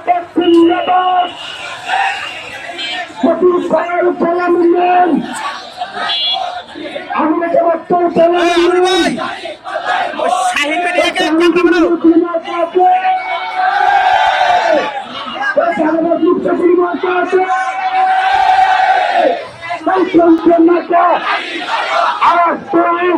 জিন্দাবাদ জিন্দাবাদ প্রতি ঘরের ফলা মিললেন ফলা মিললেন শাহিন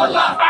Allah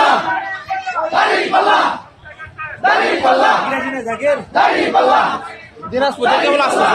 মার্কা আছে মজুর ভাই কোনো মার্কা আছে? দিনাজপুর কেমন আসছে